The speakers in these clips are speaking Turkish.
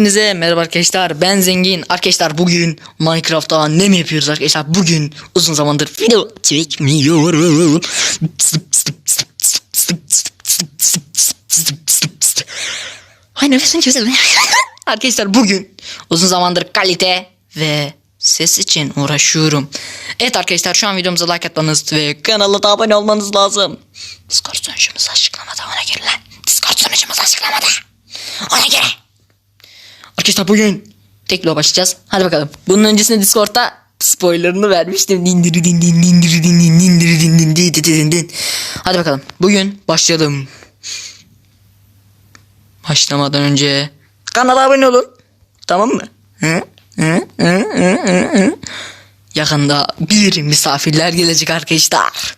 Hepinize merhaba arkadaşlar. Ben Zengin. Arkadaşlar bugün Minecraft'ta ne mi yapıyoruz arkadaşlar? Bugün uzun zamandır video çekmiyorum Ay nefesim kesildi Arkadaşlar bugün uzun zamandır kalite ve ses için uğraşıyorum. Evet arkadaşlar şu an videomuza like atmanız ve kanala da abone olmanız lazım. Discord sunucumuz açıklamada. Ona göre lan. Discord sunucumuz açıklamada. Ona göre Arkadaşlar bugün teklo başlayacağız. Hadi bakalım. Bunun öncesinde Discord'da spoilerını vermiştim. Dindiri din din dindiri din. Hadi bakalım. Bugün başlayalım. Başlamadan önce kanala abone olun. Tamam mı? Yakında bir misafirler gelecek arkadaşlar.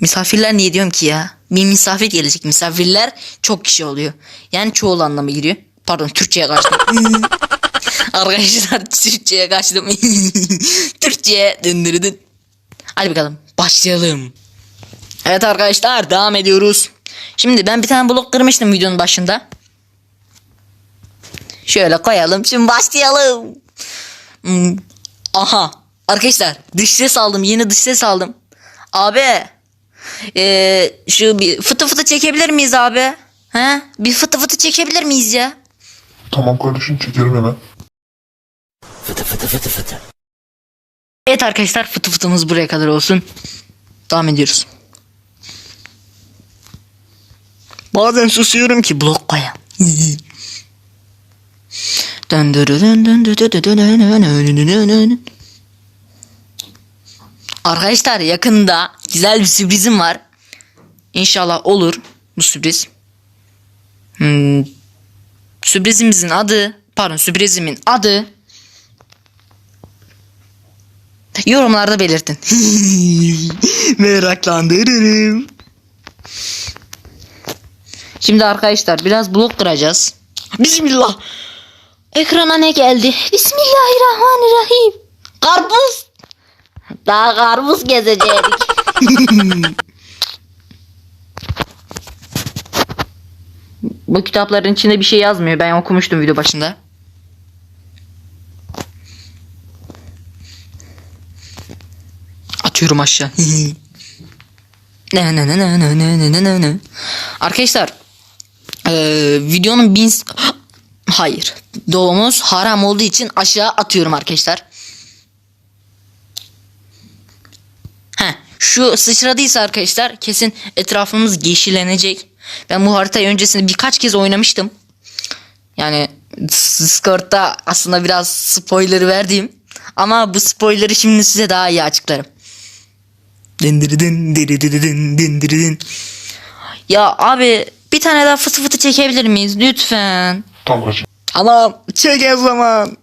Misafirler niye diyorum ki ya? Bir misafir gelecek. Misafirler çok kişi oluyor. Yani çoğul anlamı giriyor. Pardon Türkçe'ye kaçtım. Arkadaşlar Türkçe'ye kaçtım. Türkçe'ye döndürdün. Hadi bakalım başlayalım. Evet arkadaşlar devam ediyoruz. Şimdi ben bir tane blok kırmıştım videonun başında. Şöyle koyalım. Şimdi başlayalım. Hmm, Aha. Arkadaşlar dış ses aldım. Yeni dış ses aldım. Abi. Ee, şu bir fıtı fıtı çekebilir miyiz abi? He? Bir fıtı fıtı çekebilir miyiz ya? Tamam kardeşim çekerim hemen. Evet arkadaşlar fıtı fıtımız buraya kadar olsun. Devam ediyoruz. Bazen susuyorum ki blok koya. Arkadaşlar yakında güzel bir sürprizim var. İnşallah olur bu sürpriz. Hmm, sürprizimizin adı, pardon sürprizimin adı Yorumlarda belirtin. Meraklandırırım. Şimdi arkadaşlar biraz blok kıracağız. Bismillah. Ekrana ne geldi? Bismillahirrahmanirrahim. Karpuz. Daha karpuz gezecektik. Bu kitapların içinde bir şey yazmıyor. Ben okumuştum video başında. Atıyorum aşağı. ne ne ne ne ne ne ne ne ne. Arkadaşlar eee, videonun bin hayır doğumuz haram olduğu için aşağı atıyorum arkadaşlar. Heh, şu sıçradıysa arkadaşlar kesin etrafımız yeşillenecek. Ben bu haritayı öncesinde birkaç kez oynamıştım. Yani Discord'da aslında biraz spoiler verdim. Ama bu spoiler'ı şimdi size daha iyi açıklarım. Dindiridin, diridiridin, dindiridin. Ya abi bir tane daha fıtı fıtı çekebilir miyiz lütfen? Tamam. Tamam çek o zaman.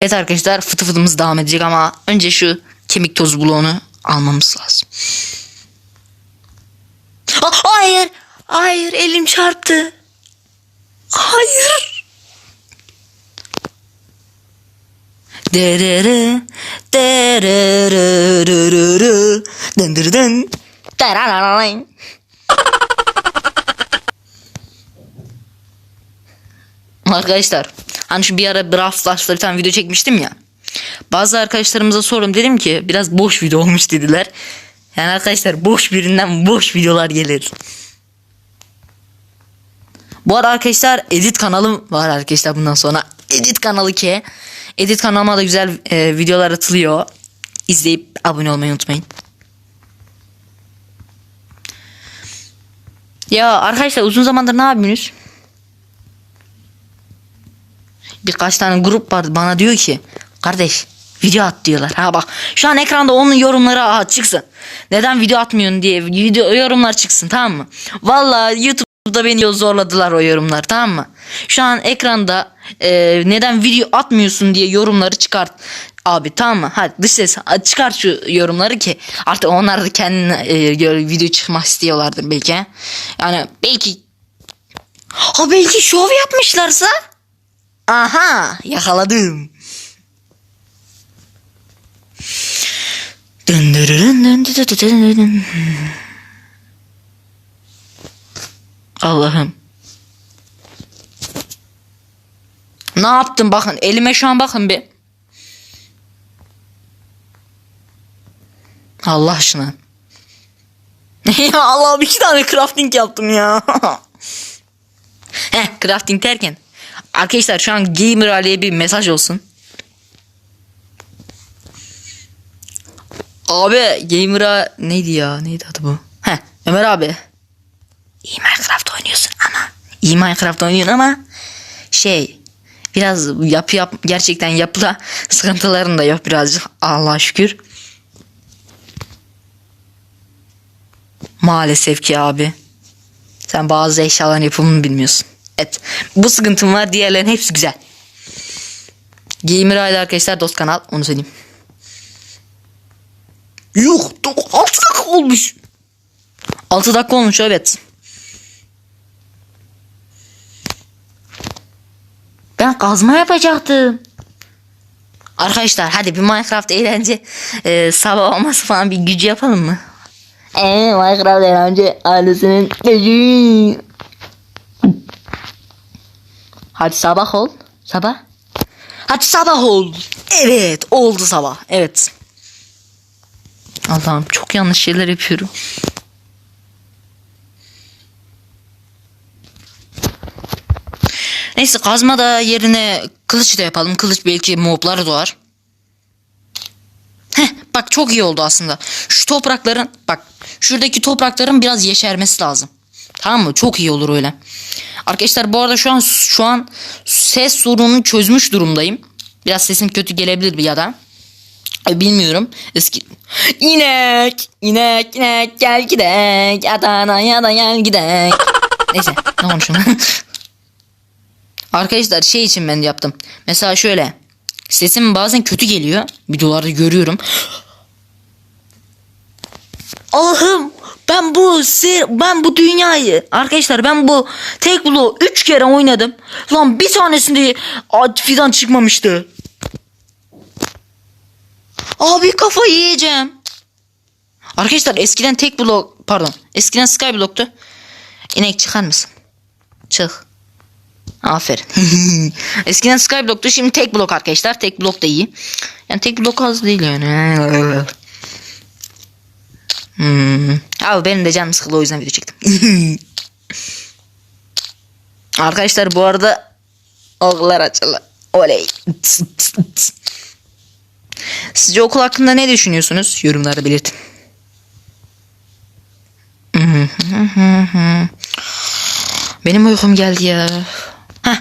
Evet arkadaşlar fıtı fıtımız devam edecek ama önce şu kemik toz bloğunu almamız lazım. Hayır. Hayır elim çarptı. Hayır. Derere, derererererere, dındırdın, darararayn. Arkadaşlar hani şu bir ara Brawl Stars'ta bir tane video çekmiştim ya. Bazı arkadaşlarımıza sordum dedim ki biraz boş video olmuş dediler. Yani arkadaşlar boş birinden boş videolar gelir. Bu arada arkadaşlar edit kanalım var arkadaşlar bundan sonra. Edit kanalı ki. Edit kanalıma da güzel e, videolar atılıyor. İzleyip abone olmayı unutmayın. Ya arkadaşlar uzun zamandır ne yapıyorsunuz? Birkaç tane grup var bana diyor ki kardeş video at diyorlar. Ha bak şu an ekranda onun yorumları aha, çıksın. Neden video atmıyorsun diye video yorumlar çıksın tamam mı? Vallahi YouTube'da beni zorladılar o yorumlar tamam mı? Şu an ekranda e, neden video atmıyorsun diye yorumları çıkart. Abi tamam mı? Hadi dış ses hadi çıkart şu yorumları ki artık onlar da kendine e, video çıkmak istiyorlardır belki. Yani belki ha belki şov yapmışlarsa Aha yakaladım. Allah'ım. Ne yaptım bakın elime şu an bakın bir. Allah aşkına. ya Allah'ım iki tane crafting yaptım ya. Heh crafting derken. Arkadaşlar şu an Gamer Ali'ye bir mesaj olsun. Abi Gamer'a neydi ya neydi adı bu? Heh Ömer abi. İyi Minecraft oynuyorsun ama. İyi Minecraft oynuyorsun ama şey biraz yapı yap gerçekten yapıda sıkıntıların da yok birazcık Allah'a şükür. Maalesef ki abi. Sen bazı eşyaların yapımını bilmiyorsun. Evet. Bu sıkıntım var. Diğerlerin hepsi güzel. Gamer aile arkadaşlar dost kanal. Onu söyleyeyim. Yuh. 6 dakika olmuş. 6 dakika olmuş evet. Ben kazma yapacaktım. Arkadaşlar hadi bir Minecraft eğlence e, sabah olması falan bir gücü yapalım mı? Eee Minecraft eğlence ailesinin gücü. Hadi sabah ol. Sabah. Hadi sabah ol. Evet oldu sabah. Evet. Allah'ım çok yanlış şeyler yapıyorum. Neyse kazma da yerine kılıç da yapalım. Kılıç belki moblar doğar. Heh, bak çok iyi oldu aslında. Şu toprakların bak şuradaki toprakların biraz yeşermesi lazım. Tamam mı? Çok iyi olur öyle. Arkadaşlar bu arada şu an şu an ses sorununu çözmüş durumdayım. Biraz sesim kötü gelebilir bir ya da. E, Bilmiyorum. Eski inek, inek, inek gel gidek. Adana'ya da gel gidek. Neyse ne konuşuyorum. Arkadaşlar şey için ben yaptım. Mesela şöyle. Sesim bazen kötü geliyor. Videolarda görüyorum. Allah'ım ben bu ben bu dünyayı arkadaşlar ben bu tek bloğu 3 kere oynadım. Lan bir tanesinde fidan çıkmamıştı. Abi kafayı yiyeceğim. Arkadaşlar eskiden tek blok pardon eskiden skyblock'tu. İnek çıkar mısın? Çık. Aferin. Eskiden skyblock'tu şimdi tek blok arkadaşlar. Tek blok da iyi. Yani tek blok az değil yani. Hmm. Abi benim de canım sıkıldı o yüzden video çektim. arkadaşlar bu arada oklar açıldı. Oley. Sizce okul hakkında ne düşünüyorsunuz? Yorumlarda belirtin. Benim uykum geldi ya. Heh,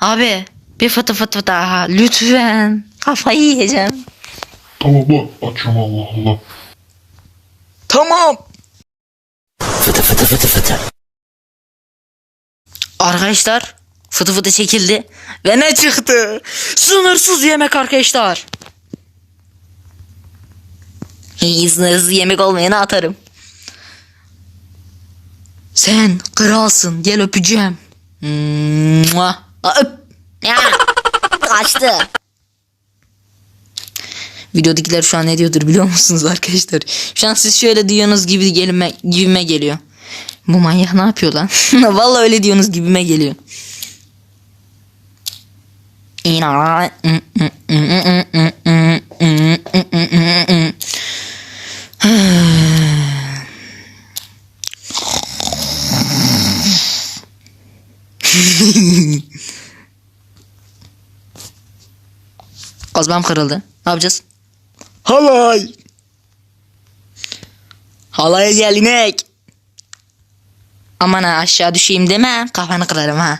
abi bir fıtı fıtı daha lütfen. Kafayı yiyeceğim. Tamam bak açıyorum Allah Allah. Tamam. Fıtı fıtı fıtı fıtı. Arkadaşlar fıtı fıtı çekildi. Ve ne çıktı? Sınırsız yemek arkadaşlar. İyi sınırsız yemek olmayana atarım. Sen kralsın gel öpeceğim. Mua. Öp. Ya, kaçtı. Videodakiler şu an ne diyordur biliyor musunuz arkadaşlar? Şu an siz şöyle diyorsunuz gibi gelime, gibime geliyor. Bu manyak ne yapıyor lan? Vallahi öyle diyorsunuz gibime geliyor. Kazmam kırıldı. Ne yapacağız? Halay. Halaya gel inek. Aman ha aşağı düşeyim deme kafanı kırarım ha.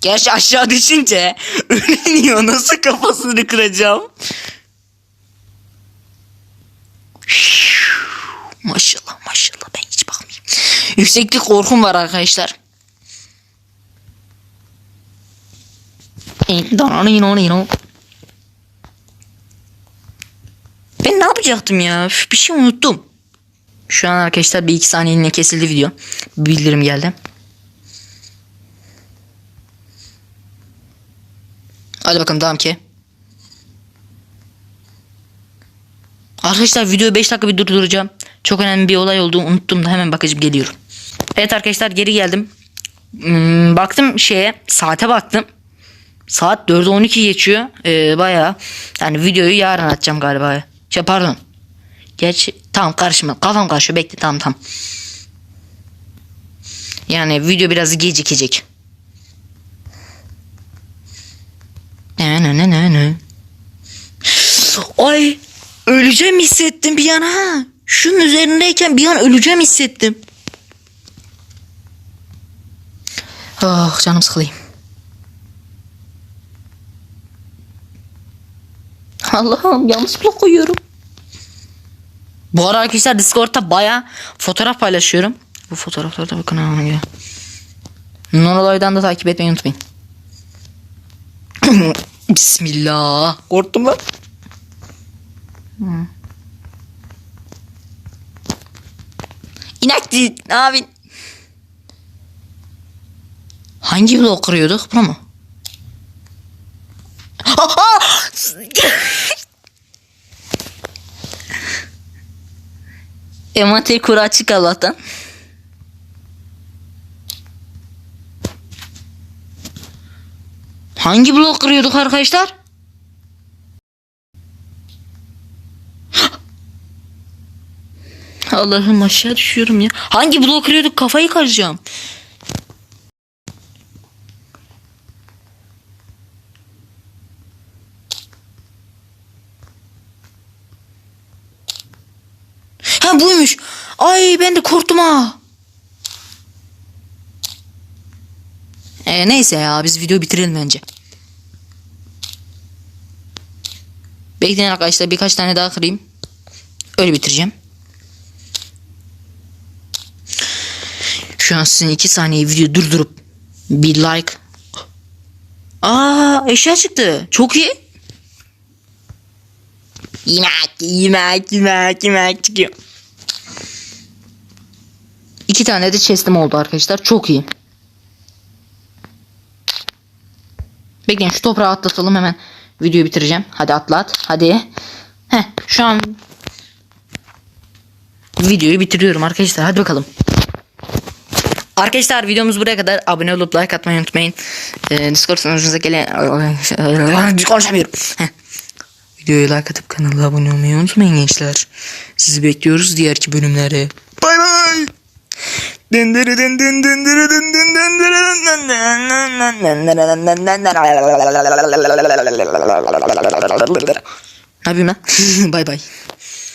Gerçi aşağı düşünce öğreniyor nasıl kafasını kıracağım. Maşallah maşallah ben hiç bakmayayım. Yükseklik korkum var arkadaşlar. Ben ne yapacaktım ya? Üf, Bir şey unuttum. Şu an arkadaşlar bir iki saniyeliğine kesildi video. Bildirim geldi. Hadi bakalım devam ki. Arkadaşlar videoyu 5 dakika bir durduracağım. Çok önemli bir olay oldu. Unuttum da hemen bakacağım geliyorum. Evet arkadaşlar geri geldim. Hmm, baktım şeye saate baktım. Saat 4'e 12 geçiyor. Ee, bayağı yani videoyu yarın atacağım galiba. Şey pardon. Gerçi tamam karışma. Kafam karışıyor. Bekle tamam tamam. Yani video biraz gecikecek. Ne ne ne ne ne. Ay öleceğim hissettim bir an ha. Şunun üzerindeyken bir an öleceğim hissettim. Ah canım sıkılayım. Allah'ım yanlış blok koyuyorum. Bu ara arkadaşlar Discord'da baya fotoğraf paylaşıyorum. Bu fotoğraflarda bakın ha. ya. Nonolay'dan da takip etmeyi unutmayın. Bismillah. Korktum lan. İnekti. Ne yapayım? Hangi blok kırıyorduk? Bunu mu? Envanter kuru açık Allah'tan. Hangi blok kırıyorduk arkadaşlar? Allah'ım aşağı düşüyorum ya. Hangi blok kırıyorduk kafayı karacağım. Ha buymuş. Ay ben de korktum ha. Ee, neyse ya biz videoyu bitirelim bence. Bekleyin arkadaşlar birkaç tane daha kırayım. Öyle bitireceğim. Şu an sizin iki saniye video durdurup bir like. Aa eşya çıktı. Çok iyi. Yemek, yemek, yemek, yemek çıkıyor. İki tane de chest'im oldu arkadaşlar. Çok iyi. Bekleyin şu toprağı atlatalım hemen. Videoyu bitireceğim. Hadi atlat. Hadi. Heh, şu an videoyu bitiriyorum arkadaşlar. Hadi bakalım. Arkadaşlar videomuz buraya kadar. Abone olup like atmayı unutmayın. Ee, Discord sunucunuza gelen... Konuşamıyorum. Heh. Videoya like atıp kanala abone olmayı unutmayın gençler. Sizi bekliyoruz diğerki bölümlere. Bay bay. Ne yapayım lan? Bay bay.